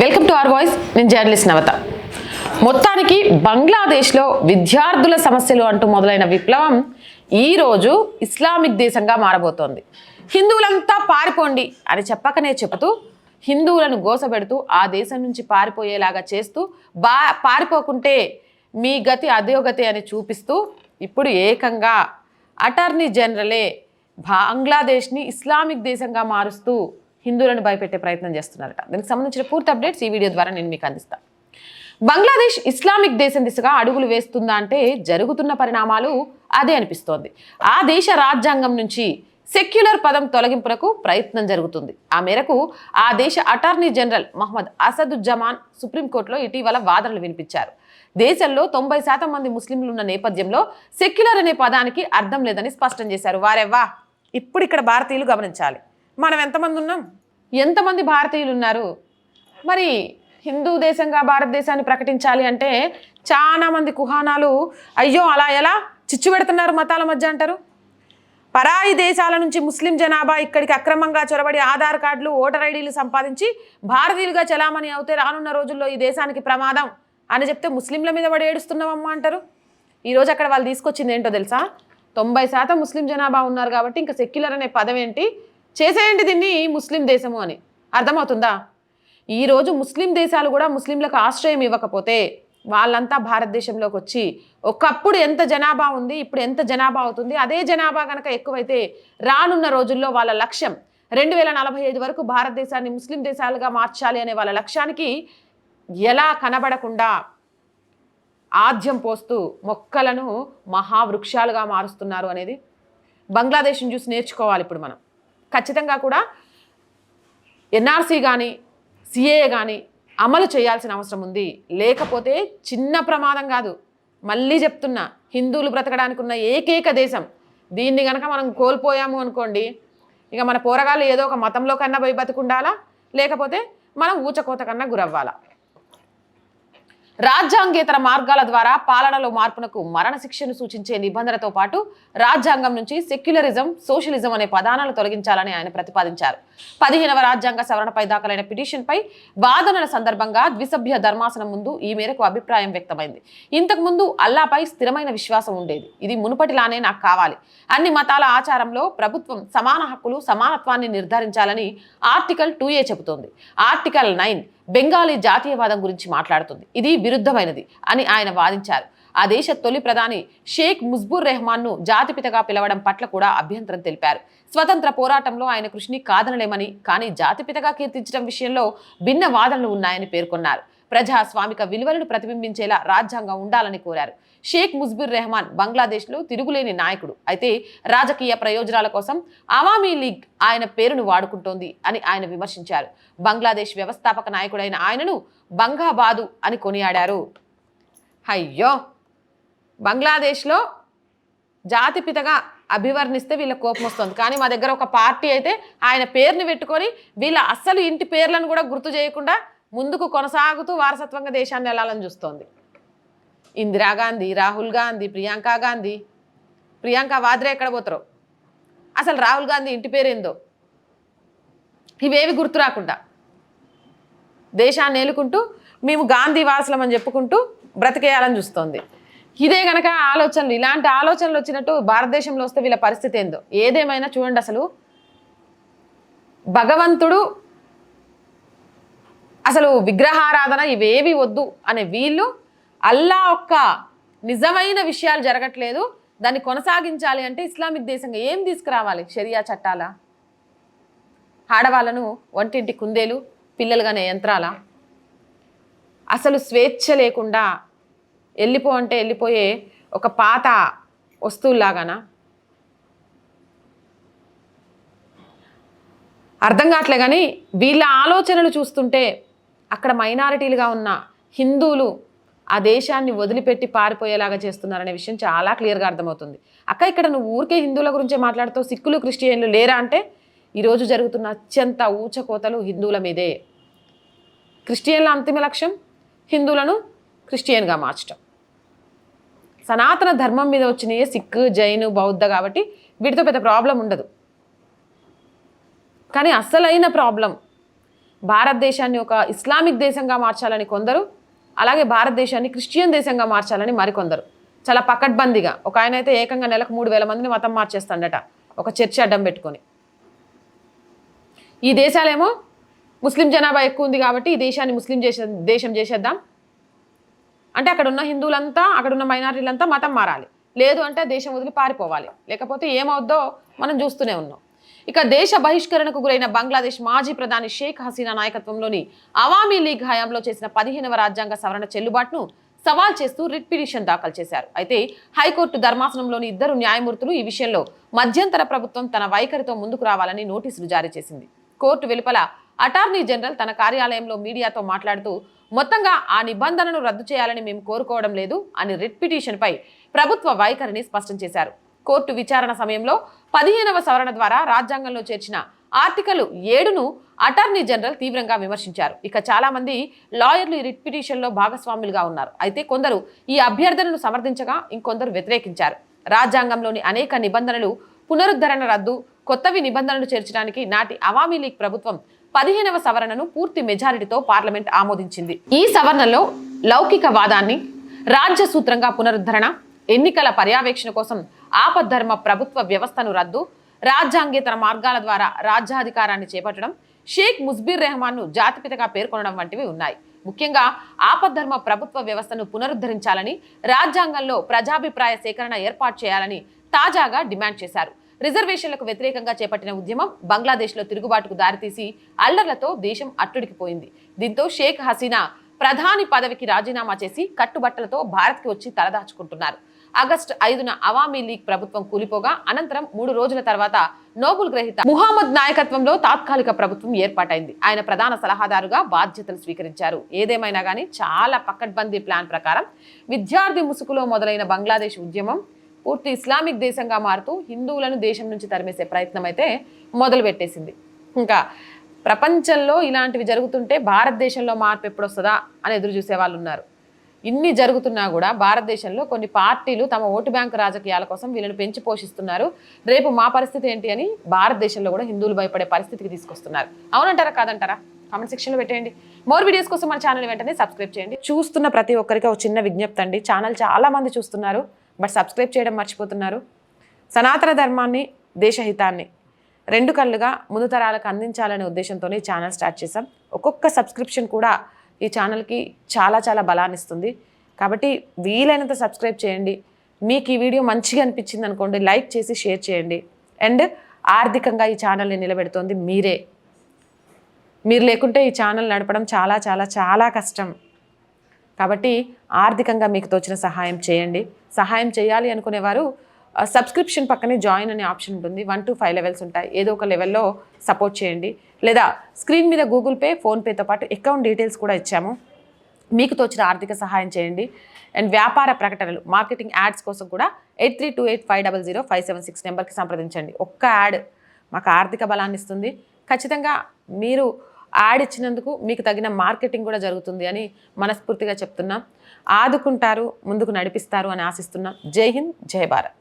Welcome to our voice. నేను journalist నవత. మొత్తానికి బంగ్లాదేశ్లో విద్యార్థుల సమస్యలు అంటూ మొదలైన విప్లవం ఈరోజు ఇస్లామిక్ దేశంగా మారబోతోంది. హిందువులంతా పారిపోండి అని చెప్పకనే చెబుతూ హిందువులను గోసబెడుతూ ఆ దేశం నుంచి పారిపోయేలాగా చేస్తూ బా పారిపోకుంటే మీ గతి అధోగతి అని చూపిస్తూ ఇప్పుడు ఏకంగా అటార్నీ జనరలే బంగ్లాదేశ్ని ఇస్లామిక్ దేశంగా మారుస్తూ హిందువులను భయపెట్టే ప్రయత్నం చేస్తున్నారట. దీనికి సంబంధించిన పూర్తి అప్డేట్స్ ఈ వీడియో ద్వారా నేను మీకు అందిస్తాను బంగ్లాదేశ్ ఇస్లామిక్ దేశం దిశగా అడుగులు వేస్తుందా అంటే జరుగుతున్న పరిణామాలు అదే అనిపిస్తోంది. ఆ దేశ రాజ్యాంగం నుంచి సెక్యులర్ పదం తొలగింపునకు ప్రయత్నం జరుగుతుంది. ఆ మేరకు ఆ దేశ అటార్నీ జనరల్ మహమ్మద్ అసదుజ్జమాన్ సుప్రీంకోర్టులో ఇటీవల వాదనలు వినిపించారు. దేశంలో తొంభై శాతం మంది ముస్లింలు ఉన్న నేపథ్యంలో సెక్యులర్ అనే పదానికి అర్థం లేదని స్పష్టం చేశారు. వారెవ్వా? ఇప్పుడు ఇక్కడ భారతీయులు గమనించాలి. మనం ఎంతమంది ఉన్నాం? ఎంతమంది భారతీయులు ఉన్నారు మరి హిందూ దేశంగా భారతదేశాన్ని ప్రకటించాలి అంటే చాలామంది కుహానాలు అయ్యో అలా ఎలా చిచ్చు పెడుతున్నారు మతాల మధ్య అంటారు? పరాయి దేశాల నుంచి ముస్లిం జనాభా ఇక్కడికి అక్రమంగా చొరబడి ఆధార్ కార్డులు ఓటర్ ఐడీలు సంపాదించి భారతీయులుగా చలామణి అవుతే రానున్న రోజుల్లో ఈ దేశానికి ప్రమాదం అని చెప్తే ముస్లింల మీద పడి ఏడుస్తున్నామమ్మా అంటారు. ఈరోజు అక్కడ వాళ్ళు తీసుకొచ్చింది ఏంటో తెలుసా? తొంభై శాతం ముస్లిం జనాభా ఉన్నారు కాబట్టి ఇంకా సెక్యులర్ అనే పదం ఏంటి? చేసేయండి దీన్ని ముస్లిం దేశము అని. అర్థమవుతుందా? ఈరోజు ముస్లిం దేశాలు కూడా ముస్లింలకు ఆశ్రయం ఇవ్వకపోతే వాళ్ళంతా భారతదేశంలోకి వచ్చి ఒకప్పుడు ఎంత జనాభా ఉంది ఇప్పుడు ఎంత జనాభా అవుతుంది అదే జనాభా కనుక ఎక్కువైతే రానున్న రోజుల్లో వాళ్ళ లక్ష్యం రెండు వేల నలభై ఐదు వరకు భారతదేశాన్ని ముస్లిం దేశాలుగా మార్చాలి అనే వాళ్ళ లక్ష్యానికి ఎలా కనబడకుండా ఆద్యం పోస్తూ మొక్కలను మహావృక్షాలుగా మారుస్తున్నారు అనేది బంగ్లాదేశ్ని చూసి నేర్చుకోవాలి ఇప్పుడు మనం. ఖచ్చితంగా కూడా ఎన్ఆర్సీ కానీ సిఏఏ కానీ అమలు చేయాల్సిన అవసరం ఉంది. లేకపోతే చిన్న ప్రమాదం కాదు. మళ్ళీ చెప్తున్నా హిందువులు బ్రతకడానికి ఉన్న ఏకైక దేశం. దీన్ని కనుక మనం కోల్పోయాము అనుకోండి ఇక మన పోరగాళ్ళు ఏదో ఒక మతంలో కన్నా పోయి బతుకుండాలా? లేకపోతే మనం ఊచకోత కన్నా గురవ్వాలా? రాజ్యాంగేతర మార్గాల ద్వారా పాలనలో మార్పునకు మరణశిక్షను సూచించే నిబంధనతో పాటు రాజ్యాంగం నుంచి సెక్యులరిజం సోషలిజం అనే పదాలను తొలగించాలని ఆయన ప్రతిపాదించారు. పదిహేనవ రాజ్యాంగ సవరణపై దాఖలైన పిటిషన్పై వాదనల సందర్భంగా ద్విసభ్య ధర్మాసనం ముందు ఈ మేరకు అభిప్రాయం వ్యక్తమైంది. ఇంతకుముందు అల్లాపై స్థిరమైన విశ్వాసం ఉండేది. ఇది మునుపటిలానే నాకు కావాలి. అన్ని మతాల ఆచారంలో ప్రభుత్వం సమాన హక్కులు సమానత్వాన్ని నిర్ధారించాలని ఆర్టికల్ టూ ఏ చెబుతోంది. ఆర్టికల్ నైన్ బెంగాలీ జాతీయవాదం గురించి మాట్లాడుతుంది. ఇది విరుద్ధమైనది అని ఆయన వాదించారు. ఆ దేశ తొలి ప్రధాని షేక్ ముజ్బుర్ రెహమాన్ను జాతిపితగా పిలవడం పట్ల కూడా అభ్యంతరం తెలిపారు. స్వతంత్ర పోరాటంలో ఆయన కృషిని కాదనలేమని కానీ జాతిపితగా కీర్తించడం విషయంలో భిన్న వాదనలు ఉన్నాయని పేర్కొన్నారు. ప్రజాస్వామిక విలువలను ప్రతిబింబించేలా రాజ్యాంగం ఉండాలని కోరారు. షేక్ ముజ్బిర్ రెహమాన్ బంగ్లాదేశ్లో తిరుగులేని నాయకుడు. అయితే రాజకీయ ప్రయోజనాల కోసం అవామీ లీగ్ ఆయన పేరును వాడుకుంటోంది అని ఆయన విమర్శించారు. బంగ్లాదేశ్ వ్యవస్థాపక నాయకుడైన ఆయనను బంగాబాదు అని కొనియాడారు. అయ్యో! బంగ్లాదేశ్లో జాతిపితగా అభివర్ణిస్తే వీళ్ళ కోపం వస్తుంది. కానీ మా దగ్గర ఒక పార్టీ అయితే ఆయన పేరుని పెట్టుకొని వీళ్ళ అస్సలు ఇంటి పేర్లను కూడా గుర్తు చేయకుండా ముందుకు కొనసాగుతూ వారసత్వంగా దేశాన్ని వెళ్ళాలని చూస్తోంది. ఇందిరాగాంధీ రాహుల్ గాంధీ ప్రియాంక గాంధీ. ప్రియాంక వాద్రే ఎక్కడ పోతారో? అసలు రాహుల్ గాంధీ ఇంటి పేరేందో? ఇవేవి గుర్తు రాకుండా? దేశాన్ని ఏలుకుంటూ మేము గాంధీ వాసులం అని చెప్పుకుంటూ బ్రతికేయాలని చూస్తోంది. ఇదే గనక ఆలోచనలు ఇలాంటి ఆలోచనలు వచ్చినట్టు భారతదేశంలో వస్తే వీళ్ళ పరిస్థితి ఏందో? ఏదేమైనా చూడండి అసలు. భగవంతుడు అసలు విగ్రహారాధన ఇవేవి వద్దు అనే వీళ్ళు అల్లా ఒక్క నిజమైన విషయాలు జరగట్లేదు. దాన్ని కొనసాగించాలి అంటే ఇస్లామిక్ దేశంగా ఏం తీసుకురావాలి? షరియా చట్టాల? ఆడవాళ్ళను వంటింటి కుందేలు పిల్లలుగానే యంత్రాల? అసలు స్వేచ్ఛ లేకుండా వెళ్ళిపో అంటే వెళ్ళిపోయే ఒక పాత వస్తువులాగానా అర్థం కావట్లే కానీ వీళ్ళ ఆలోచనలు చూస్తుంటే అక్కడ మైనారిటీలుగా ఉన్న హిందువులు ఆ దేశాన్ని వదిలిపెట్టి పారిపోయేలాగా చేస్తున్నారనే విషయం చాలా క్లియర్గా అర్థమవుతుంది. అక్క ఇక్కడ నువ్వు ఊరికే హిందువుల గురించే మాట్లాడుతావు సిక్కులు క్రిస్టియన్లు లేరా అంటే ఈరోజు జరుగుతున్న అత్యంత ఊచకోతలు హిందువుల మీదే. క్రిస్టియన్ల అంతిమ లక్ష్యం హిందువులను క్రిస్టియన్గా మార్చడం సనాతన ధర్మం మీద వచ్చినాయే సిక్కు జైను బౌద్ధ కాబట్టి వీటితో పెద్ద ప్రాబ్లం ఉండదు. కానీ అసలైన ప్రాబ్లం భారతదేశాన్ని ఒక ఇస్లామిక్ దేశంగా మార్చాలని కొందరు అలాగే భారతదేశాన్ని క్రిస్టియన్ దేశంగా మార్చాలని మరికొందరు. చాలా పకడ్బందీగా. ఒక ఆయన అయితే ఏకంగా నెలకు మూడు వేల మందిని మతం మార్చేస్తాడట. ఒక చర్చి అడ్డం పెట్టుకొని. ఈ దేశాలేమో ముస్లిం జనాభా ఎక్కువ ఉంది కాబట్టి ఈ దేశాన్ని ముస్లిం చేసే దేశం చేసేద్దాం. అంటే అక్కడ ఉన్న హిందువులంతా అక్కడ ఉన్న మైనారిటీలంతా మతం మారాలి. లేదు అంటే దేశం వదిలి పారిపోవాలి. లేకపోతే ఏమవుద్దో మనం చూస్తూనే ఉన్నాం. ఇక దేశ బహిష్కరణకు గురైన బంగ్లాదేశ్ మాజీ ప్రధాని షేక్ హసీనా నాయకత్వంలోని అవామీ లీగ్ హయాంలో చేసిన పదిహేనవ రాజ్యాంగ సవరణ చెల్లుబాటును సవాల్ చేస్తూ రిట్ పిటిషన్ దాఖలు చేశారు. అయితే హైకోర్టు ధర్మాసనంలోని ఇద్దరు న్యాయమూర్తులు ఈ విషయంలో మధ్యంతర ప్రభుత్వం తన వైఖరితో ముందుకు రావాలని నోటీసులు జారీ చేసింది. కోర్టు వెలుపల అటార్నీ జనరల్ తన కార్యాలయంలో మీడియాతో మాట్లాడుతూ మొత్తంగా ఆ నిబంధనను రద్దు చేయాలని మేము కోరుకోవడం లేదు అని రిట్ పిటిషన్పై ప్రభుత్వ వైఖరిని స్పష్టం చేశారు. కోర్టు విచారణ సమయంలో పదిహేనవ సవరణ ద్వారా రాజ్యాంగంలో చేర్చిన ఆర్టికల్ ఏడును అటార్నీ జనరల్ తీవ్రంగా విమర్శించారు. ఇక చాలామంది లాయర్లు ఈ రిట్ పిటిషన్లో భాగస్వాములుగా ఉన్నారు. అయితే కొందరు ఈ అభ్యర్థనను సమర్థించగా ఇంకొందరు వ్యతిరేకించారు. రాజ్యాంగంలోని అనేక నిబంధనలు పునరుద్ధరణ రద్దు కొత్తవి నిబంధనలు చేర్చడానికి నాటి అవామీ లీగ్ ప్రభుత్వం పదిహేనవ సవరణను పూర్తి మెజారిటీతో పార్లమెంట్ ఆమోదించింది. ఈ సవరణలో లౌకికవాదాన్ని రాజ్య సూత్రంగా పునరుద్ధరణ ఎన్నికల పర్యవేక్షణ కోసం ఆపద్ధర్మ ప్రభుత్వ వ్యవస్థను రద్దు రాజ్యాంగేతర మార్గాల ద్వారా రాజ్యాధికారాన్ని చేపట్టడం షేక్ ముజ్బీర్ రెహమాన్ను జాతిపితగా పేర్కొనడం వంటివి ఉన్నాయి. ముఖ్యంగా ఆపద్ధర్మ ప్రభుత్వ వ్యవస్థను పునరుద్ధరించాలని రాజ్యాంగంలో ప్రజాభిప్రాయ సేకరణ ఏర్పాటు చేయాలని తాజాగా డిమాండ్ చేశారు. రిజర్వేషన్లకు వ్యతిరేకంగా చేపట్టిన ఉద్యమం బంగ్లాదేశ్లో తిరుగుబాటుకు దారితీసి అల్లర్లతో దేశం అట్టుడికిపోయింది దీంతో షేక్ హసీనా ప్రధాని పదవికి రాజీనామా చేసి కట్టుబట్టలతో భారత్కి వచ్చి తలదాచుకుంటున్నారు. ఆగస్టు ఐదున అవామీ లీగ్ ప్రభుత్వం కూలిపోగా అనంతరం మూడు రోజుల తర్వాత నోబుల్ గ్రహీత ముహమ్మద్ నాయకత్వంలో తాత్కాలిక ప్రభుత్వం ఏర్పాటైంది. ఆయన ప్రధాన సలహాదారుగా బాధ్యతలు స్వీకరించారు. ఏదేమైనా కానీ చాలా పకడ్బందీ ప్లాన్ ప్రకారం విద్యార్థి ముసుగులో మొదలైన బంగ్లాదేశ్ ఉద్యమం పూర్తి ఇస్లామిక్ దేశంగా మారుతూ హిందువులను దేశం నుంచి తరిమేసే ప్రయత్నం అయితే మొదలుపెట్టేసింది. ఇంకా ప్రపంచంలో ఇలాంటివి జరుగుతుంటే భారతదేశంలో మార్పు ఎప్పుడొస్తుందా అని ఎదురు చూసే వాళ్ళు ఉన్నారు ఇన్ని జరుగుతున్నా కూడా భారతదేశంలో కొన్ని పార్టీలు తమ ఓటు బ్యాంకు రాజకీయాల కోసం వీళ్ళని పెంచి పోషిస్తున్నారు. రేపు మా పరిస్థితి ఏంటి అని భారతదేశంలో కూడా హిందువులు భయపడే పరిస్థితికి తీసుకొస్తున్నారు. అవునంటారా కాదంటారా? కామెంట్ సెక్షన్లో పెట్టేయండి. మోర్ వీడియోస్ కోసం మన ఛానల్ వెంటనే సబ్స్క్రైబ్ చేయండి. చూస్తున్న ప్రతి ఒక్కరికి ఒక చిన్న విజ్ఞప్తి అండి. ఛానల్ చాలామంది చూస్తున్నారు బట్ సబ్స్క్రైబ్ చేయడం మర్చిపోతున్నారు. సనాతన ధర్మాన్ని దేశహితాన్ని రెండు కళ్ళుగా ముందు తరాలకు అందించాలనే ఉద్దేశంతోనే ఛానల్ స్టార్ట్ చేశాం. ఒక్కొక్క సబ్స్క్రిప్షన్ కూడా ఈ ఛానల్కి చాలా చాలా బలాన్ని ఇస్తుంది. కాబట్టి వీలైనంత సబ్స్క్రైబ్ చేయండి. మీకు ఈ వీడియో మంచిగా అనిపించింది అనుకోండి లైక్ చేసి షేర్ చేయండి. అండ్ ఆర్థికంగా ఈ ఛానల్ని నిలబెడుతోంది మీరే. మీరు లేకుంటే ఈ ఛానల్ నడపడం చాలా చాలా చాలా కష్టం. కాబట్టి ఆర్థికంగా మీకు తోచిన సహాయం చేయండి. సహాయం చేయాలి అనుకునేవారు సబ్స్క్రిప్షన్ పక్కనే జాయిన్ అనే ఆప్షన్ ఉంటుంది. వన్ టు ఫైవ్ లెవెల్స్ ఉంటాయి. ఏదో ఒక లెవెల్లో సపోర్ట్ చేయండి. లేదా స్క్రీన్ మీద గూగుల్ పే ఫోన్పేతో పాటు అకౌంట్ డీటెయిల్స్ కూడా ఇచ్చాము. మీకు తోచిన ఆర్థిక సహాయం చేయండి. అండ్ వ్యాపార ప్రకటనలు మార్కెటింగ్ యాడ్స్ కోసం కూడా eight three two eight five double zero five seven six నెంబర్కి సంప్రదించండి. ఒక్క యాడ్ మాకు ఆర్థిక బలాన్ని ఇస్తుంది. ఖచ్చితంగా మీరు యాడ్ ఇచ్చినందుకు మీకు తగిన మార్కెటింగ్ కూడా జరుగుతుంది అని మనస్ఫూర్తిగా చెప్తున్నాం. ఆదుకుంటారు ముందుకు నడిపిస్తారు అని ఆశిస్తున్నాం. జై హింద్ జై భారత్.